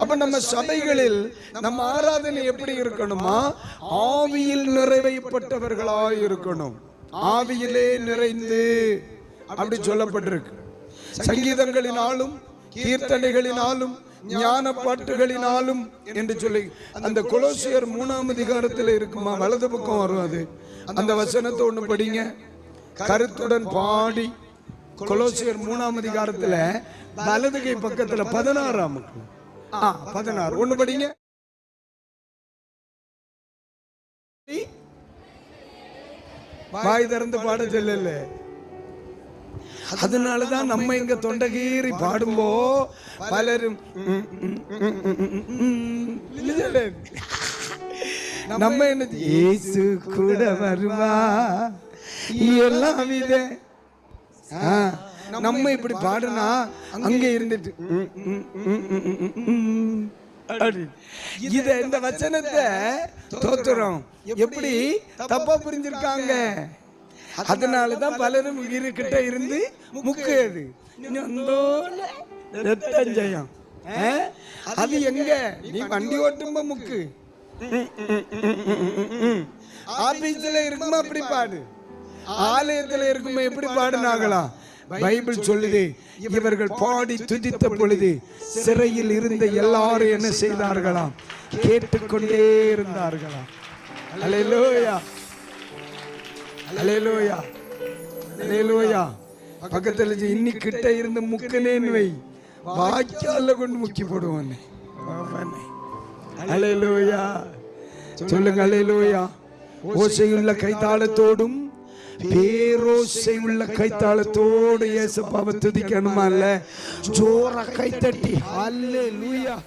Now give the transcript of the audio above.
அப்ப நம்ம சபைகளில் நம்ம ஆராதனை எப்படி இருக்கணுமா? ஆவியில் நிறைவைப்பட்டவர்களாய் இருக்கணும் ஆவியிலே நிறைந்து அப்படி சொல்லப்பட்டிருக்கு. சங்கீதங்களினாலும் கீர்த்தனைகளினாலும் ஞான பாட்டுகளினாலும் என்று சொல்லி அந்த கொலோசியர் மூணாம் அதிகாரத்தில் இருக்குமா? வலது பக்கம் வரும் அது. அந்த வசனத்தை ஒண்ணு படிங்க. கருத்துடன் பாடி. கொலோசியர் மூணாம் அதிகாரத்தில் வலது கை பக்கத்தில் பதினாறாம் பதினாறு. ஒண்ணு படிங்க. வாய் திறந்து பாட சொல்லல. அதனாலதான் நம்ம இங்க தொண்டகீறி பாடும்போ. பலரும். நம்ம என்ன இயேசு கூட வருவா. எல்லாம் வித ஆ, நம்ம இப்படி பாடுனா அங்க இருந்துட்டு. இத இந்த வச்சனத்தை தோத்துறோம் எப்படி தப்பா புரிஞ்சிருக்காங்க அதனாலதான் பலரும் இருக்கிட்ட இருந்து முக்கு அது ரத்தஞ்சயம் அது எங்க நீ வண்டி ஓட்டும்ப முக்கு ஆபீஸ்ல இருக்குமா அப்படி பாடு ஆலயத்துல இருக்குமா எப்படி பாடுனாங்களா பைபிள் சொல்லுது இவர்கள் பாடி துதித்த பொழுது சிறையில் இருந்த எல்லாரும் என்ன செய்தார்களாம்? கேட்டுக்கொண்டே இருந்தார்களாம். அல்லேலூயா. அல்லேலூயா. அல்லேலூயா. பக்கத்துல இருந்து இன்னி கிட்ட இருந்து முக்கனேன்னு வை. வாய்க்கால கொண்டு முக்கி போடுவானே. அவனே அல்லேலூயா. சொல்லுங்க அல்லேலூயா. ஓசையுள்ள கைத்தாளத்தோடும் பேரோசை உள்ள கைத்தாளத்தோடு இயேசுப்பாவை துதிக்கணுமா இல்ல? ஜோர கைத்தட்டி. அல்லேலூயா